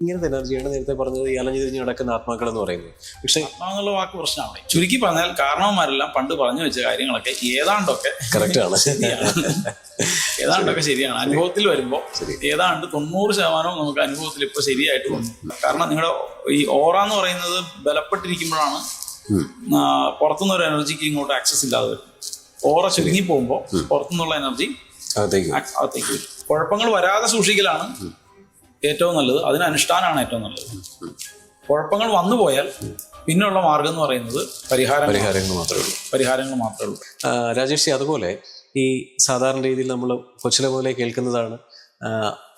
ഇങ്ങനത്തെ എനർജിയാണ് നേരത്തെ പറഞ്ഞത് ഈ അലഞ്ഞു തിരിഞ്ഞ് നടക്കുന്ന ആത്മാക്കൾ എന്ന് പറയുന്നത്. പക്ഷെ ആത്മാവെന്നുള്ള വാക്ക് പ്രശ്നമാണ്. ചുരുക്കി പറഞ്ഞാൽ കാരണവന്മാരെല്ലാം പണ്ട് പറഞ്ഞു വെച്ച കാര്യങ്ങളൊക്കെ ഏതാണ്ടൊക്കെ കറക്റ്റ് ആണ്. ഏതാണ്ടൊക്കെ ശരിയാണ്. അനുഭവത്തിൽ വരുമ്പോൾ ഏതാണ്ട് തൊണ്ണൂറ് ശതമാനവും നമുക്ക് അനുഭവത്തിൽ ഇപ്പൊ ശരിയായിട്ട് വന്നു കാരണം നിങ്ങളുടെ ഈ ഓറ എന്ന് പറയുന്നത് ബലപ്പെട്ടിരിക്കുമ്പോഴാണ് പുറത്തുനിന്ന് ഒരു എനർജിക്ക് ഇങ്ങോട്ട് ആക്സസ് ഇല്ലാതെ വരും ഓറ ചുരുങ്ങി പോകുമ്പോൾ പുറത്തുനിന്നുള്ള എനർജി അകത്തേക്ക് ആ- അകത്തേക്ക് വരും. കുഴപ്പങ്ങൾ വരാതെ സൂക്ഷിക്കലാണ് ഏറ്റവും നല്ലത് അതിന് അനുഷ്ഠാനമാണ് ഏറ്റവും നല്ലത്. കുഴപ്പങ്ങൾ വന്നു പോയാൽ പിന്നുള്ള മാർഗം എന്ന് പറയുന്നത് പരിഹാരം പരിഹാരങ്ങൾ മാത്രമേ ഉള്ളൂ. പരിഹാരങ്ങൾ മാത്രമേ ഉള്ളൂ. രാജേഷ് ജി അതുപോലെ ഈ സാധാരണ രീതിയിൽ നമ്മൾ കൊച്ചിലെ പോലെ കേൾക്കുന്നതാണ്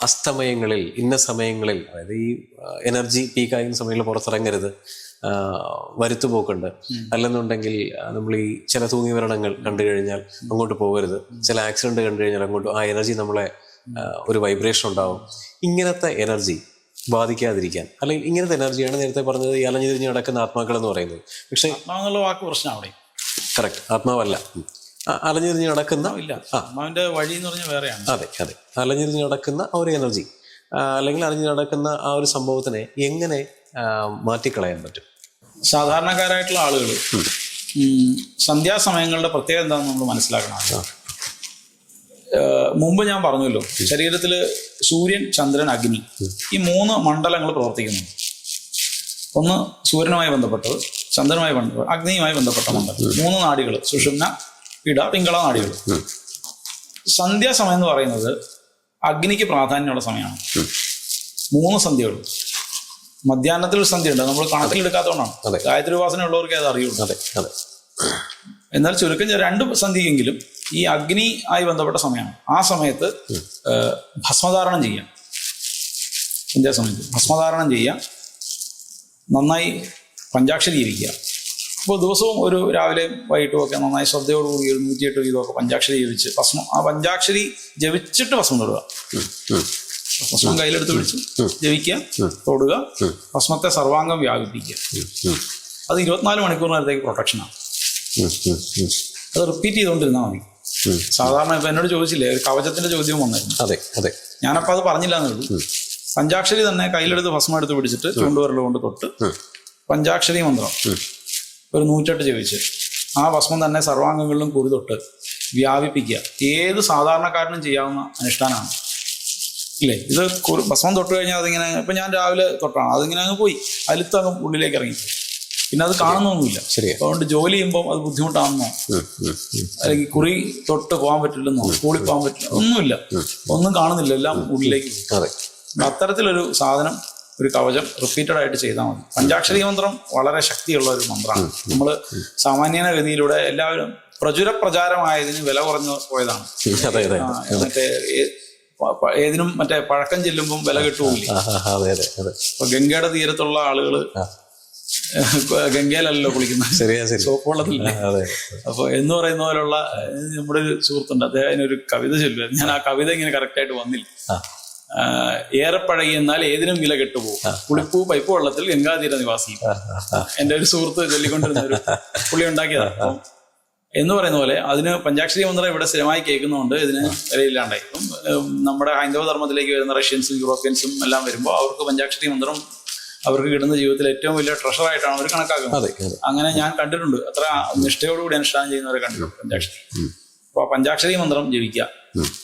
അസ്തമയങ്ങളിൽ ഇന്ന സമയങ്ങളിൽ അതായത് ഈ എനർജി പീക്കായുന്ന സമയങ്ങളിൽ പുറത്തിറങ്ങരുത് വരുത്തുപോക്കുണ്ട് അല്ലെന്നുണ്ടെങ്കിൽ നമ്മൾ ഈ ചില തൂങ്ങിവരണങ്ങൾ കണ്ടു കഴിഞ്ഞാൽ അങ്ങോട്ട് പോകരുത്. ചില ആക്സിഡന്റ് കണ്ടു കഴിഞ്ഞാൽ അങ്ങോട്ട് ആ എനർജി നമ്മളെ ഒരു വൈബ്രേഷൻ ഉണ്ടാവും. ഇങ്ങനത്തെ എനർജി ബാധിക്കാതിരിക്കാൻ. അല്ലെങ്കിൽ ഇങ്ങനത്തെ എനർജിയാണ് നേരത്തെ പറഞ്ഞത് ഈ അലഞ്ഞു തിരിഞ്ഞ് നടക്കുന്ന ആത്മാക്കൾ എന്ന് പറയുന്നത്. പക്ഷേ ആത്മാവെന്നുള്ള വാക്ക് പ്രശ്നം അവിടെ. കറക്റ്റ് ആത്മാവല്ല. അലഞ്ഞിരിഞ്ഞ് നടക്കുന്ന ഇല്ല. ആത്മാവിന്റെ വഴി എന്ന് പറഞ്ഞാൽ വേറെയാണ്. അതെ അതെ. അലഞ്ഞിരിഞ്ഞ് നടക്കുന്ന ആ ഒരു എനർജി അല്ലെങ്കിൽ അലഞ്ഞു നടക്കുന്ന ആ ഒരു സംഭവത്തിനെ എങ്ങനെ മാറ്റിക്കളയാൻ പറ്റും? സാധാരണക്കാരായിട്ടുള്ള ആളുകൾ സന്ധ്യാസമയങ്ങളുടെ പ്രത്യേകത എന്താണെന്ന് നമ്മൾ മനസ്സിലാക്കണം മുമ്പ് ഞാൻ പറഞ്ഞല്ലോ ശരീരത്തിൽ സൂര്യൻ ചന്ദ്രൻ അഗ്നി ഈ മൂന്ന് മണ്ഡലങ്ങൾ പ്രവർത്തിക്കുന്നു. ഒന്ന് സൂര്യനുമായി ബന്ധപ്പെട്ടത് ചന്ദ്രനുമായി ബന്ധപ്പെട്ട അഗ്നിയുമായി ബന്ധപ്പെട്ട മണ്ഡലം. മൂന്ന് നാടികൾ സുഷുമ്ന ഇട പിങ്കള നാടികൾ സന്ധ്യാസമയം എന്ന് പറയുന്നത് അഗ്നിക്ക് പ്രാധാന്യമുള്ള സമയമാണ്. മൂന്ന് സന്ധ്യകൾ മധ്യാഹ്നത്തിൽ ഒരു സന്ധ്യയുണ്ട് നമ്മൾ കണക്കിലെടുക്കാത്തതുകൊണ്ടാണ്. ഗായത്രി ഉപാസന ഉള്ളവർക്ക് അത് അറിയുള്ളൂ എന്നാൽ ചുരുക്കം രണ്ട് സന്ധിക്കെങ്കിലും ഈ അഗ്നി ആയി ബന്ധപ്പെട്ട സമയമാണ്. ആ സമയത്ത് ഭസ്മധാരണം ചെയ്യാം. സന്ധ്യാസമയത്ത് ഭസ്മധാരണം ചെയ്യാം. നന്നായി പഞ്ചാക്ഷരി ഇരിക്കുക. അപ്പോൾ ദിവസവും ഒരു രാവിലെ വൈകിട്ടും ഒക്കെ നന്നായി ശ്രദ്ധയോടുകൂടി ഒരു നൂറ്റിയെട്ട് വീതമൊക്കെ പഞ്ചാക്ഷരി ജപിച്ച് ഭസ്മം ആ പഞ്ചാക്ഷരി ജപിച്ചിട്ട് ഭസ്മം തൊടുക. ഭസ്മം കയ്യിലെടുത്ത് പിടിച്ച് ജപിക്കുക തൊടുക ഭസ്മത്തെ സർവാംഗം വ്യാപിപ്പിക്കുക. അത് ഇരുപത്തിനാല് മണിക്കൂർ നേരത്തേക്ക് പ്രൊട്ടക്ഷനാണ് അത് റിപ്പീറ്റ് ചെയ്തുകൊണ്ടിരുന്നാൽ മതി. സാധാരണ ഇപ്പൊ എന്നോട് ചോദിച്ചില്ലേ ഒരു കവചത്തിന്റെ ചോദ്യം വന്നായിരുന്നു. അതെ അതെ. ഞാനപ്പോ അത് പറഞ്ഞില്ല എന്നുള്ളൂ പഞ്ചാക്ഷരി തന്നെ കയ്യിലെടുത്ത് ഭസ്മം എടുത്ത് പിടിച്ചിട്ട് ചൂണ്ടുവരൽ കൊണ്ട് തൊട്ട് പഞ്ചാക്ഷരി മന്ത്രം ഒരു നൂറ്റെട്ട് ജപിച്ച് ആ ഭസ്മം തന്നെ സർവാംഗങ്ങളിലും കുറി തൊട്ട് വ്യാപിപ്പിക്കുക. ഏത് സാധാരണക്കാരനും ചെയ്യാവുന്ന അനുഷ്ഠാനമാണ്. ഇല്ലേ? ഇത് ഭസ്മം തൊട്ട് കഴിഞ്ഞാൽ അതിങ്ങനെ ഇപ്പൊ ഞാൻ രാവിലെ തൊട്ടാണ്. അതിങ്ങനെ അങ്ങ് പോയി. അലുത്തങ്ങ് ഉള്ളിലേക്ക് ഇറങ്ങി. പിന്നെ അത് കാണുന്നൊന്നുമില്ല. അതുകൊണ്ട് ജോലി ചെയ്യുമ്പോൾ അത് ബുദ്ധിമുട്ടാണെന്നോ. അല്ലെങ്കിൽ കുറി തൊട്ട് പോകാൻ പറ്റില്ലെന്നോ? സ്കൂളിൽ പോകാൻ പറ്റില്ല. ഒന്നുമില്ല. ഒന്നും കാണുന്നില്ല. എല്ലാം ഉള്ളിലേക്ക് അത്തരത്തിലൊരു സാധനം ഒരു കവചം റിപ്പീറ്റഡ് ആയിട്ട് ചെയ്താൽ മതി. പഞ്ചാക്ഷരി മന്ത്രം വളരെ ശക്തിയുള്ള ഒരു മന്ത്രമാണ്. നമ്മൾ സാമാന്യന ഗതിയിലൂടെ എല്ലാവരും പ്രചുര പ്രചാരമായതിന് വില കുറഞ്ഞു പോയതാണ്. മറ്റേ ഏതിനും മറ്റേ പഴക്കം ചെല്ലുമ്പം വില കിട്ടുമില്ല ഇപ്പൊ ഗംഗയുടെ തീരത്തുള്ള ആളുകൾ. ഗംഗയിലല്ലോ കുളിക്കുന്നത്. ശരിയാ ശരി സോപ്പ് വെള്ളത്തില്ല ആ, അതെ അപ്പൊ എന്ന് പറയുന്ന പോലുള്ള നമ്മുടെ ഒരു സുഹൃത്തുണ്ട്. അദ്ദേഹം ഒരു കവിത ചൊല്ലുക ഞാൻ ആ കവിത ഇങ്ങനെ കറക്റ്റ് ആയിട്ട് വന്നില്ല. ഏറെ പഴകി എന്നാൽ ഏതിനും വില കെട്ടുപോകും. കുളിപ്പൂ പൈപ്പ് വെള്ളത്തിൽ ഗംഗാതീര നിവാസി. എന്റെ ഒരു സുഹൃത്ത് ചൊല്ലിക്കൊണ്ടിരുന്ന ഒരു പുള്ളി ഉണ്ടാക്കിയതാണ് എന്ന് പറയുന്ന പോലെ അതിന് പഞ്ചാക്ഷരി മന്ത്രം ഇവിടെ സ്ഥിരമായി കേൾക്കുന്നതുകൊണ്ട് ഇതിന് വിലയില്ലാണ്ടായി നമ്മുടെ ഹൈന്ദവ ധർമ്മത്തിലേക്ക് വരുന്ന റഷ്യൻസും യൂറോപ്യൻസും എല്ലാം വരുമ്പോൾ അവർക്ക് പഞ്ചാക്ഷരി മന്ത്രം അവർക്ക് കിട്ടുന്ന ജീവിതത്തിൽ ഏറ്റവും വലിയ ട്രഷർ ആയിട്ടാണ് അവർ കണക്കാക്കുന്നത്. അങ്ങനെ ഞാൻ കണ്ടിട്ടുണ്ട്. അത്ര നിഷ്ഠയോടുകൂടി അനുഷ്ഠാനം ചെയ്യുന്നവരെ കണ്ടിട്ടുണ്ട് പഞ്ചാക്ഷരി. അപ്പൊ പഞ്ചാക്ഷരി മന്ത്രം ജപിക്കുക.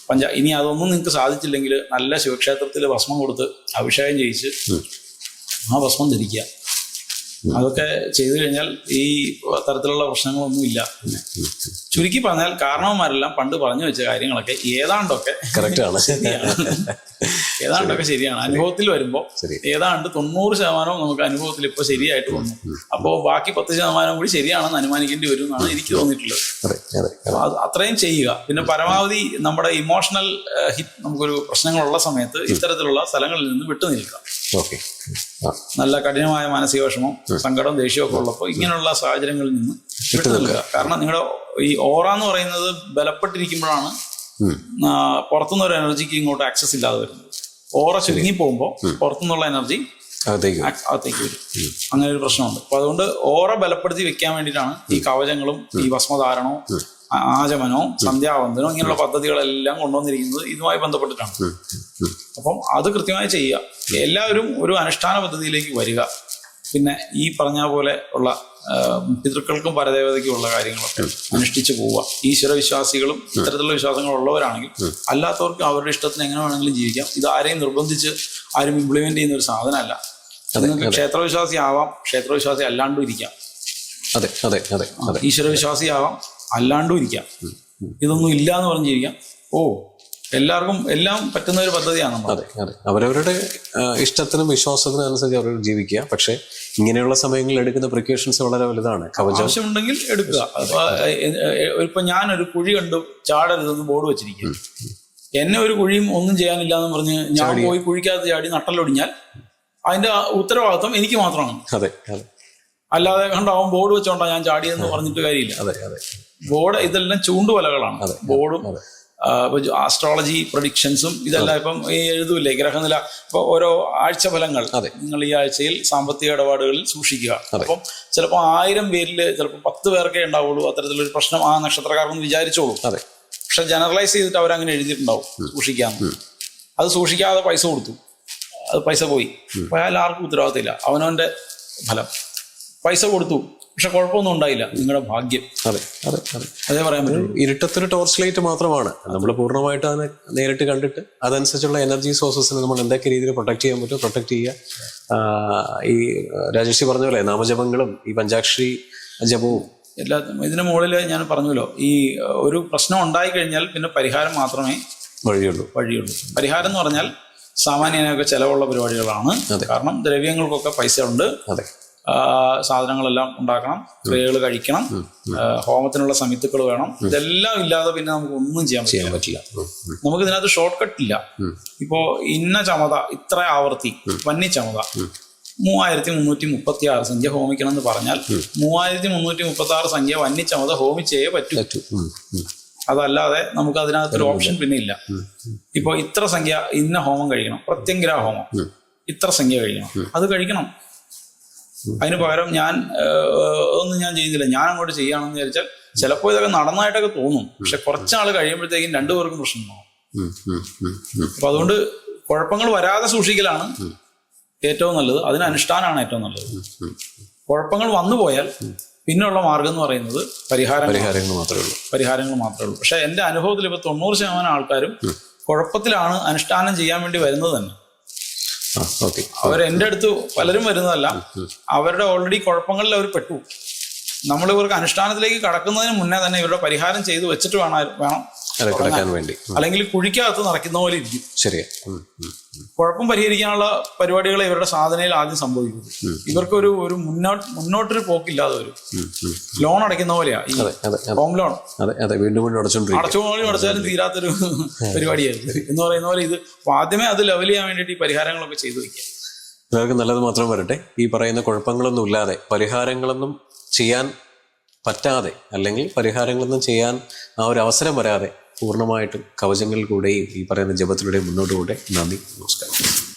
പഞ്ചാ ഇനി അതൊന്നും നിങ്ങൾക്ക് സാധിച്ചില്ലെങ്കിൽ നല്ല ശിവക്ഷേത്രത്തിൽ ഭസ്മം കൊടുത്ത് അഭിഷേകം ചെയ്യിച്ച് ആ ഭസ്മം ധരിക്കുക. അതൊക്കെ ചെയ്തു കഴിഞ്ഞാൽ ഈ തരത്തിലുള്ള പ്രശ്നങ്ങളൊന്നും ഇല്ല. ചുരുക്കി പറഞ്ഞാൽ കാരണവന്മാരെല്ലാം പണ്ട് പറഞ്ഞു വെച്ച കാര്യങ്ങളൊക്കെ ഏതാണ്ടൊക്കെ കറക്റ്റ് ആണ്. ശരിയാണ്. ഏതാണ്ടൊക്കെ ശരിയാണ്. അനുഭവത്തിൽ വരുമ്പോൾ ഏതാണ്ട് തൊണ്ണൂറ് ശതമാനവും നമുക്ക് അനുഭവത്തിൽ ഇപ്പൊ ശരിയായിട്ട് വന്നു. അപ്പോൾ ബാക്കി പത്ത് ശതമാനം കൂടി ശരിയാണെന്ന് അനുമാനിക്കേണ്ടി വരും എന്നാണ് എനിക്ക് തോന്നിയിട്ടുള്ളത്. അത്രയും ചെയ്യുക. പിന്നെ പരമാവധി നമ്മുടെ ഇമോഷണൽ ഹിറ്റ് നമുക്കൊരു പ്രശ്നങ്ങളുള്ള സമയത്ത് ഇത്തരത്തിലുള്ള സ്ഥലങ്ങളിൽ നിന്ന് വിട്ടു നിൽക്കുക. ഓക്കെ. നല്ല കഠിനമായ മാനസിക വിഷമം സങ്കടം ദേഷ്യമൊക്കെ ഉള്ളപ്പോൾ ഇങ്ങനെയുള്ള സാഹചര്യങ്ങളിൽ നിന്ന് വിട്ടു നിൽക്കുക. കാരണം നിങ്ങളുടെ ഈ ഓറ എന്ന് പറയുന്നത് ബലപ്പെട്ടിരിക്കുമ്പോഴാണ് പുറത്തുനിന്നൊരു ഒരു എനർജിക്ക് ഇങ്ങോട്ട് ആക്സസ് ഇല്ലാതെ വരുന്നത്. ഓറ ചുരുങ്ങി പോകുമ്പോൾ പുറത്തുനിന്നുള്ള എനർജി അകത്തേക്ക് വരും. അങ്ങനെ ഒരു പ്രശ്നമുണ്ട്. അപ്പൊ അതുകൊണ്ട് ഓറ ബലപ്പെടുത്തി വെക്കാൻ വേണ്ടിയിട്ടാണ് ഈ കവചങ്ങളും ഈ ഭസ്മധാരണവും ആചമനോ ആചമനവും സന്ധ്യാവന്തനവും ഇങ്ങനെയുള്ള പദ്ധതികളെല്ലാം കൊണ്ടുവന്നിരിക്കുന്നത് ഇതുമായി ബന്ധപ്പെട്ടിട്ടാണ്. അപ്പം അത് കൃത്യമായി ചെയ്യുക. എല്ലാവരും ഒരു അനുഷ്ഠാന പദ്ധതിയിലേക്ക് വരിക. പിന്നെ ഈ പറഞ്ഞ പോലെ ഉള്ള പിതൃക്കൾക്കും പരദേവതയ്ക്കും ഉള്ള കാര്യങ്ങളൊക്കെ അനുഷ്ഠിച്ചു പോവുക. ഈശ്വര വിശ്വാസികളും ഇത്തരത്തിലുള്ള വിശ്വാസങ്ങൾ ഉള്ളവരാണെങ്കിൽ അല്ലാത്തവർക്ക് അവരുടെ ഇഷ്ടത്തിന് എങ്ങനെ വേണമെങ്കിലും ജീവിക്കാം. ഇത് ആരെയും നിർബന്ധിച്ച് ആരും ഇംപ്ലിമെന്റ് ചെയ്യുന്ന ഒരു സാധനമല്ല. ക്ഷേത്രവിശ്വാസി ആവാം ക്ഷേത്രവിശ്വാസി അല്ലാണ്ടും ഇരിക്കാം. അതെ അതെ അതെ അതെ. ഈശ്വര വിശ്വാസി ആവാം അല്ലാണ്ടും ഇരിക്കാം ഇതൊന്നും ഇല്ല എന്ന് പറഞ്ഞിരിക്കാം. ഓ എല്ലാവർക്കും എല്ലാം പറ്റുന്ന ഒരു പദ്ധതിയാണ് അതെ അതെ. അവരവരുടെ ഇഷ്ടത്തിനും വിശ്വാസത്തിനും അനുസരിച്ച് അവർ ജീവിക്കുക. പക്ഷേ ഇങ്ങനെയുള്ള സമയങ്ങളിൽ എടുക്കുന്ന പ്രിക്കോഷൻസ് വളരെ വലുതാണ്. ആവശ്യമുണ്ടെങ്കിൽ എടുക്കുക. ഇപ്പൊ ഞാനൊരു കുഴി കണ്ടു ചാടരുതെന്ന് ബോർഡ് വെച്ചിരിക്കും എന്നെ ഒരു കുഴിയും ഒന്നും ചെയ്യാനില്ല എന്ന് പറഞ്ഞ് ഞാൻ പോയി കുഴിക്കകത്ത് ചാടി നട്ടലൊടിഞ്ഞാൽ അതിന്റെ ഉത്തരവാദിത്വം എനിക്ക് മാത്രമാണ്. അതെ അതെ. അല്ലാതെ കണ്ടാവും ബോർഡ് വെച്ചോണ്ടാ ഞാൻ ചാടിയെന്ന് പറഞ്ഞിട്ട് കാര്യമില്ല. അതെ അതെ. ബോർഡ് ഇതെല്ലാം ചൂണ്ടുവലകളാണ്. ബോർഡും. ആസ്ട്രോളജി പ്രൊഡിക്ഷൻസും ഇതെല്ലാം ഇപ്പം എഴുതൂല്ലേ ഗ്രഹനില ഇപ്പൊ ഓരോ ആഴ്ച ഫലങ്ങൾ നിങ്ങൾ ഈ ആഴ്ചയിൽ സാമ്പത്തിക ഇടപാടുകളിൽ സൂക്ഷിക്കുക. അപ്പം ചിലപ്പോൾ ആയിരം പേരിൽ ചിലപ്പോൾ പത്ത് പേർക്കേ ഉണ്ടാവുള്ളൂ. അത്തരത്തിലൊരു പ്രശ്നം ആ നക്ഷത്രക്കാർക്കൊന്ന് വിചാരിച്ചോളൂ. അതെ. പക്ഷെ ജനറലൈസ് ചെയ്തിട്ട് അവരങ്ങനെ എഴുതിയിട്ടുണ്ടാവും സൂക്ഷിക്കാന്ന് അത് സൂക്ഷിക്കാതെ പൈസ കൊടുത്തു. അത് പൈസ പോയി. അപ്പൊ അയാൾ ആർക്കും ഉത്തരവാദിത്തമില്ല. അവനവന്റെ ഫലം. പൈസ കൊടുത്തു. പക്ഷെ കുഴപ്പമൊന്നും ഉണ്ടായില്ല. നിങ്ങളുടെ ഭാഗ്യം. അതെ അതെ അതെ. അതേ പറയാൻ പറ്റും ഇരുട്ടത്തിന് ടോർച്ച് ലൈറ്റ് മാത്രമാണ്. നമ്മൾ പൂർണമായിട്ട് അതിനെ നേരിട്ട് കണ്ടിട്ട് അതനുസരിച്ചുള്ള എനർജി സോഴ്സസിനെ നമ്മൾ എന്തൊക്കെ രീതിയിൽ പ്രൊട്ടക്ട് ചെയ്യാൻ പറ്റും പ്രൊട്ടക്ട് ചെയ്യുക. ഈ രാജേഷി പറഞ്ഞ പോലെ നാമജപങ്ങളും ഈ പഞ്ചാക്ഷരി ജപവും എല്ലാ ഇതിന് മുകളിൽ ഞാൻ പറഞ്ഞല്ലോ ഈ ഒരു പ്രശ്നം ഉണ്ടായി കഴിഞ്ഞാൽ പിന്നെ പരിഹാരം മാത്രമേ വഴിയുള്ളൂ. വഴിയുള്ളൂ. പരിഹാരം എന്ന് പറഞ്ഞാൽ സാമാന്യനൊക്കെ ചിലവുള്ള പരിപാടികളാണ്. കാരണം ദ്രവ്യങ്ങൾക്കൊക്കെ പൈസ ഉണ്ട് സാധനങ്ങളെല്ലാം ഉണ്ടാക്കണം ക്രിയകൾ കഴിക്കണം ഹോമത്തിനുള്ള സംയുക്തുക്കൾ വേണം. ഇതെല്ലാം ഇല്ലാതെ പിന്നെ നമുക്ക് ഒന്നും ചെയ്യാൻ പറ്റില്ല. ചെയ്യാൻ പറ്റില്ല. നമുക്ക് ഇതിനകത്ത് ഷോർട്ട് കട്ട് ഇല്ല. ഇപ്പോ ഇന്ന ചമത ഇത്ര ആവർത്തി വന്നി ചമത. മൂവായിരത്തി മുന്നൂറ്റി മുപ്പത്തി ആറ് സംഖ്യ ഹോമിക്കണം എന്ന് പറഞ്ഞാൽ മൂവായിരത്തി മുന്നൂറ്റി മുപ്പത്തി ആറ് സംഖ്യ വന്നി ചമത ഹോമിച്ചേ പറ്റൂ അതല്ലാതെ നമുക്ക് അതിനകത്തൊരു ഓപ്ഷൻ പിന്നെ ഇല്ല ഇപ്പൊ ഇത്ര സംഖ്യ ഇന്ന ഹോമം കഴിക്കണം. പ്രത്യംഗ്രാ ഹോമം. ഇത്ര സംഖ്യ കഴിക്കണം. അത് കഴിക്കണം. അതിന് പകരം ഞാൻ ഒന്നും ഞാൻ ചെയ്യുന്നില്ല ഞാൻ അങ്ങോട്ട് ചെയ്യാണെന്ന് വിചാരിച്ചാൽ ചിലപ്പോൾ ഇതൊക്കെ നടന്നായിട്ടൊക്കെ തോന്നും. പക്ഷെ കുറച്ചാൾ കഴിയുമ്പോഴത്തേക്കും രണ്ടുപേർക്കും പ്രശ്നമാവും. അപ്പൊ അതുകൊണ്ട് കുഴപ്പങ്ങൾ വരാതെ സൂക്ഷിക്കലാണ്. ഏറ്റവും നല്ലത് അതിന് അനുഷ്ഠാനമാണ് ഏറ്റവും നല്ലത്. കുഴപ്പങ്ങൾ വന്നു പോയാൽ പിന്നെയുള്ള മാർഗം എന്ന് പറയുന്നത് പരിഹാരം പരിഹാരങ്ങൾ മാത്രമേ ഉള്ളൂ. പരിഹാരങ്ങൾ മാത്രമേ ഉള്ളൂ. പക്ഷെ എന്റെ അനുഭവത്തിൽ ഇപ്പൊ തൊണ്ണൂറ് ശതമാനം ആൾക്കാരും കുഴപ്പത്തിലാണ് അനുഷ്ഠാനം ചെയ്യാൻ വേണ്ടി വരുന്നത് തന്നെ. അവർ എന്റെ അടുത്ത് പലരും വരുന്നതല്ല അവരുടെ ഓൾറെഡി കുഴപ്പങ്ങളിൽ അവർ പെട്ടു. നമ്മൾ ഇവർക്ക് അനുഷ്ഠാനത്തിലേക്ക് കടക്കുന്നതിന് മുന്നേ തന്നെ ഇവരുടെ പരിഹാരം ചെയ്തു വെച്ചിട്ട് വേണം വേണം കിടക്കാൻ വേണ്ടി അല്ലെങ്കിൽ കുഴിക്കകത്ത് നടക്കുന്ന പോലെ ഇരിക്കും. ശരിയാ. കുഴപ്പം പരിഹരിക്കാനുള്ള പരിപാടികൾ ഇവരുടെ സാധനയിൽ ആദ്യം സംഭവിക്കുന്നത്. ഇവർക്കൊരു ഒരു മുന്നോട്ട് മുന്നോട്ടൊരു പോക്കില്ലാതെ വരും ഉം. ലോൺ അടയ്ക്കുന്ന പോലെയാ ഹോം ലോൺ. അടച്ചുപോലും അടച്ചാലും തീരാത്തൊരു പരിപാടിയായിരുന്നു എന്ന് പറയുന്ന പോലെ ഇത് ആദ്യമേ അത് ലെവൽ ചെയ്യാൻ വേണ്ടിയിട്ട് ഈ പരിഹാരങ്ങളൊക്കെ ചെയ്തു വെക്കാം എല്ലാവർക്കും നല്ലത് മാത്രം വരട്ടെ. ഈ പറയുന്ന കുഴപ്പങ്ങളൊന്നും ഇല്ലാതെ പരിഹാരങ്ങളൊന്നും ചെയ്യാൻ പറ്റാതെ അല്ലെങ്കിൽ പരിഹാരങ്ങളൊന്നും ചെയ്യാൻ ആ ഒരു അവസരം വരാതെ പൂർണമായിട്ടും കവചങ്ങളിൽ കൂടെയും ഈ പറയുന്ന ജപത്തിലൂടെയും മുന്നോട്ട് കൂടെ നന്ദി നമസ്കാരം.